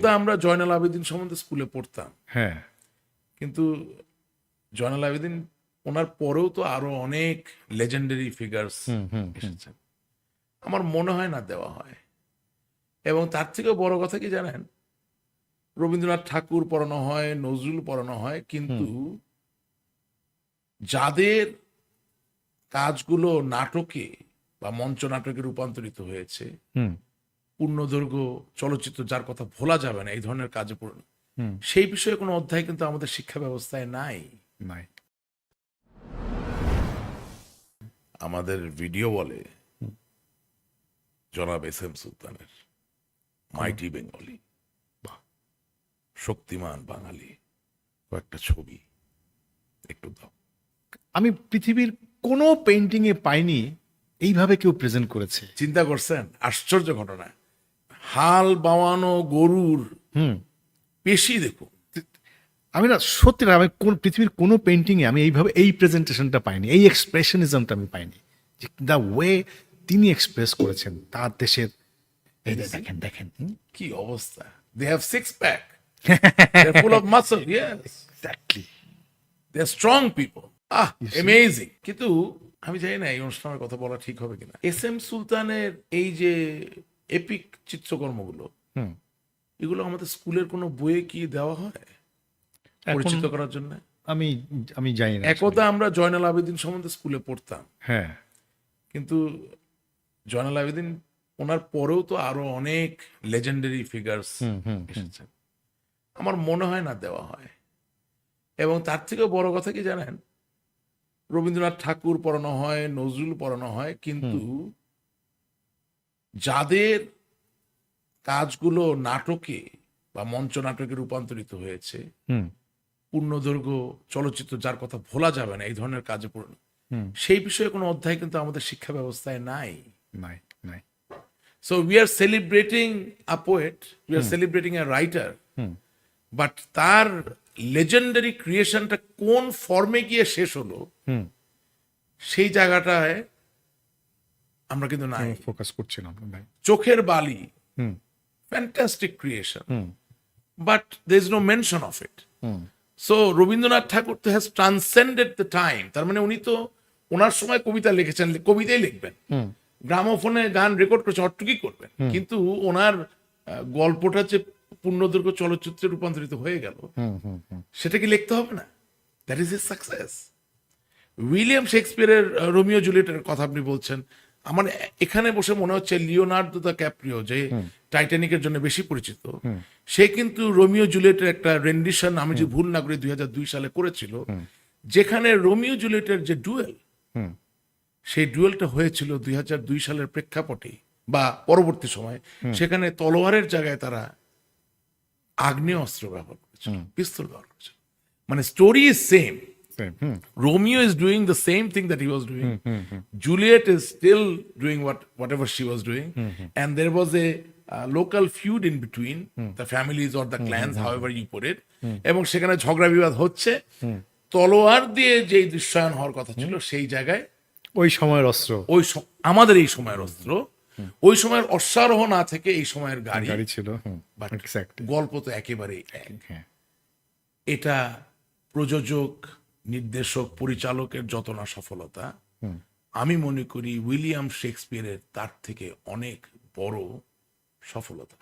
একদা আমরা জয়নাল আবেদিন সম্বন্ধে স্কুলে পড়তাম। হ্যাঁ। কিন্তু জয়নাল আবেদিন ওনার পরেও তো আরও অনেক লেজেন্ডারি ফিগার্স। এসেছেন। আমার মনে হয় না দেওয়া হয়। এবং তার থেকেও বড় কথা কি জানেন? রবীন্দ্রনাথ ঠাকুর পড়ানো হয় নজরুল পড়ানো হয় কিন্তু যাদের কাজগুলো নাটকে বা মঞ্চ নাটকে রূপান্তরিত হয়েছে হুম, পূর্ণদৈর্ঘ্য চলচ্চিত্র যার কথা ভোলা যাবে না এই ধরনের কাজে পূর্ণ। সেই বিষয়ে কোনো অধ্যায় কিন্তু আমাদের শিক্ষা ব্যবস্থায় নাই। নাই। আমাদের ভিডিও বলে জনাব এস এম সুলতানের মাইটি বেঙ্গলি শক্তিমান বাঙালি কয়েকটা ছবি। একটু দাও। আমি পৃথিবীর কোনো পেন্টিং এ পাইনি এইভাবে কেউ প্রেজেন্ট করেছে। চিন্তা করছেন? আশ্চর্য ঘটনা। হাল বাওয়ানো গরুর পেশি দেখুন আমি না সত্যি না আমি কোন পৃথিবীর কোনো পেন্টিং এ আমি এইভাবে এই প্রেজেন্টেশনটা পাইনি এই এক্সপ্রেশনিজমটা আমি পাইনি যে দ্য ওয়ে তিনি এক্সপ্রেস করেছেন তার দেশের এই দেখেন দেখেন কি অবস্থা? They have six pack full of muscle Exactly. They strong people ah amazing কিন্তু আমি জানি না এই অনুষ্ঠানের কথা বলা ঠিক হবে কিনা। এস এম সুলতানের এই যে এপিক চিত্রকর্মগুলো এগুলো আমাদের স্কুলের কোনো বইয়ে কি দেওয়া হয়? পরিচিত করার জন্য? আমি আমি জানি না একদা আমরা জয়নাল আবেদিন সম্বন্ধে স্কুলে পড়তাম। হ্যাঁ। কিন্তু জয়নাল আবেদিন ওনার পরেও তো আরও অনেক লেজেন্ডারি ফিগার্স। এসেছেন। আমার মনে হয় না দেওয়া হয়। এবং তার থেকেও বড় কথা কি জানেন? রবীন্দ্রনাথ ঠাকুর পড়ানো হয় নজরুল পড়ানো হয় কিন্তু যাদের কাজগুলো নাটকে বা মঞ্চ নাটকে রূপান্তরিত হয়েছে পূর্ণদৈর্ঘ্য চলচ্চিত্র যার কথা ভোলা যাবে না এই ধরনের কাজে পূর্ণ সেই বিষয়ে কোনো অধ্যায় কিন্তু আমাদের শিক্ষা ব্যবস্থায় নাই। নাই নাই। So we are celebrating a poet we are celebrating a writer hmm. But তার লেজেন্ডারি ক্রিয়েশনটা কোন ফর্মে গিয়ে শেষ হলো হুম। সেই জায়গাটায় আমরা কিন্তু নাই। ফোকাস করছিলাম চোখের বালি। Fantastic creation but there is no mention of it so Rabindranath Thakur তো হ্যাজ ট্রান্সেন্ডেড দ্য টাইম তার মানে উনি তো ওনার সময় কবিতা লিখেছেন কবিতাই লিখবেন। গ্রামোফোনে গান রেকর্ড করছে অটুকি করবেন। কিন্তু ওনার গল্পটা যে পূর্ণদৈর্ঘ্য চলচ্চিত্রে রূপান্তরিত হয়ে গেল সেটা কি লিখতে হবে না? That is is success William শেক্সপিয়ারের Romeo জুলিয়েটের কথা আপনি বলছেন আমার এখানে বসে মনে হচ্ছে লিওনার্দো দ্য ক্যাপ্রিও যে টাইটানিকের জন্য বেশি পরিচিত সে কিন্তু রোমিও জুলিয়েটের একটা রেন্ডিশন আমি যে ভুল না করি দুই সালে করেছিল যেখানে রোমিও জুলিয়েটের যে ডুয়েল সেই ডুয়েলটা হয়েছিল দুই হাজার দুই সালের প্রেক্ষাপটে বা পরবর্তী সময় সেখানে তলোয়ারের জায়গায় তারা আগ্নেয় অস্ত্র ব্যবহার করেছে পিস্তল ব্যবহার করেছে মানে story is same Same. Hmm Romeo is doing the same thing that he was doing. Hmm. Juliet is still doing what whatever she was doing, and there was a uh, local feud in between the families or the clans, however you put it. এবং সেখানে ঝগড়া বিবাদ হচ্ছে তলোয়ার দিয়ে যেই দৃশ্যায়ন হওয়ার কথা ছিল সেই জায়গায় ওই সময়ের অস্ত্র ওই আমাদের এই সময়ের অস্ত্র ওই সময়ের অশ্বারোহ না থেকে এই সময়ের গাড়ি গাড়ি ছিল গল্প তো একেবারেই হ্যাঁ এটা প্রযোজক নির্দেশক পরিচালকের যত না সফলতা আমি মনে করি উইলিয়াম শেক্সপিয়ারের তার থেকে অনেক বড় সফলতা।